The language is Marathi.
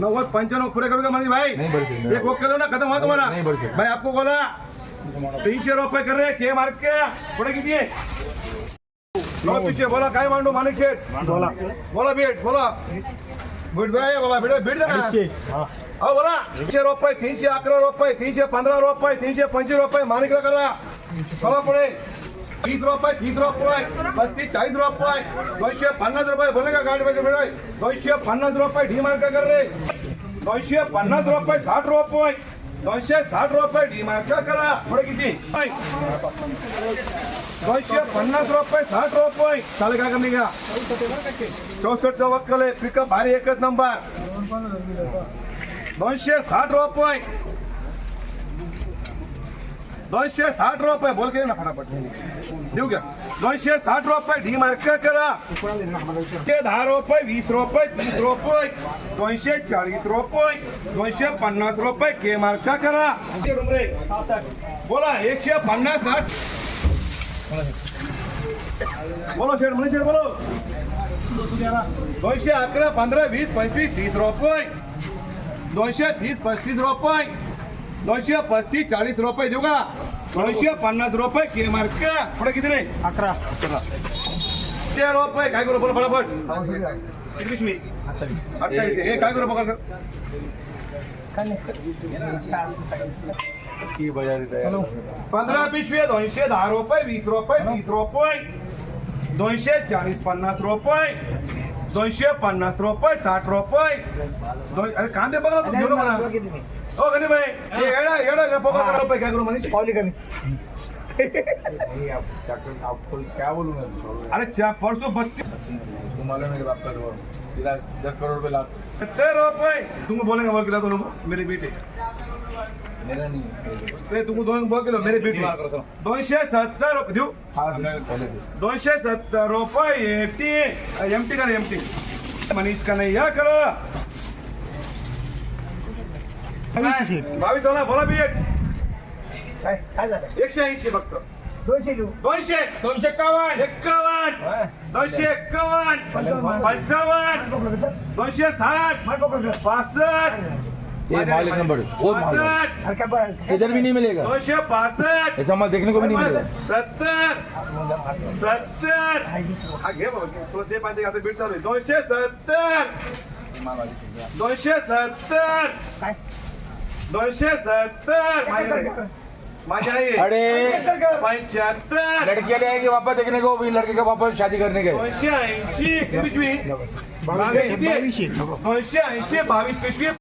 नव्वद पंच्याण्णव पुरे करू का मनीष भाई नहीं बढ़ सकते। एक वो करो ना खत्म हुआ तुम्हारा नहीं बढ़ सकते। भाई आपको बोला तीनशे रुपये कर रहे के मार्क के पुढे किती आहे नो पीछे बोला काय मांडू माणिक शेठ बोला बोला बीट बोला बीट भाई बाबा बीट बीट दे ना हो बोला तीनशे रुपये तीनशे अकरा रुपये तीनशे पंधरा रुपये तीनशे पंचवीस रुपये माणिकला करा चला पुढे तीस रुपये तीस रुपये. पस्तीस चाळीस रुपये. दोनशे पन्नास रुपये बोले का गाडी पाहिजे मिळाय दोनशे पन्नास रुपये डी मार्क कर रे दोनशे पन्नास रुपये साठ रुपये. दोनशे साठ रुपये डी मार्क करा. पुढे किती? दोनशे पन्नास रुपये साठ रुपये. चालेल का कमी घ्या चौसष्ट वक्कल आहे. पिकअप भारी एकच नंबर दोनशे साठ रुपये. दोनशे साठ रुपये बोल के ना फटाफट। देऊ घ्या दोनशे साठ रुपये ढी मार्क करा। दहा रुपये वीस रुपये तीस रुपये दोनशे चाळीस रुपये दोनशे पन्नास रुपये के मार्क करा। बोला एकशे पन्नास साठ। बोलो, शेठ म्हणे शेठ, बोलो। दोनशे अकरा पंधरा वीस पंचवीस तीस रुपये दोनशे तीस पस्तीस रुपये दोनशे पस्तीस चाळीस रुपये देऊ का? दोनशे पन्नास रुपये के मार्क पुढे किती रे? अकरा. ते रुपये. काय करू? बोला फटाफट. किती पिशवी अठ्ठावीस. हे काय करू? बघा. पंधरा पिशवी दोनशे दहा रुपये वीस रुपये तीस रुपये. दोनशे चाळीस पन्नास रुपये. दोनशे पन्नास रुपये साठ रुपये. दोन अरे कांदे बघा ना काय बोलूँ मैं अरे चा परसों बत्तीस तुम्हारा मेरे बाप का दो सीधा दस करोड़ लाख. सत्तर रुपये. तुम बोलेंगे बोल किलो दोनों. मेरे बेटे. मेरा नहीं है ते तुम दोन बोल किलो मेरे बेटे. दोनशे सत्तर रुपये. देऊ. हाँ। दोनशे सत्तर रुपये एम टी करा एम टी मनीष का नाही? या करो. बावीस होला बोला बीएड काय काय झालं? एकशे ऐंशी फक्त. दोनशे लिहू. दोनशे. दोनशे एक्कावन्न एक्कावन्न दोनशे एक्कावन्न पंचावन्न. दोनशे साठ. पासष्ट. ये माल एक नंबर. बहुत माल है। पासष्ट. अरे काय बरं इधर भी नहीं मिलेगा. दोनशे पासष्ट. ऐसा माल देखने को भी नहीं मिलेगा. सत्तर. सत्तर. दोनशे सत्तर. दोनशे सत्तर. काय? दोनशे सत्तर. माझ्या अरे पंच्याहत्तर. लड़कियां ले आएंगे वापस देखने को भी लड़के का वापस शादी करने के दोनशे ऐंशी पिशवी? दोनशे ऐंशी बावीस पिशवी.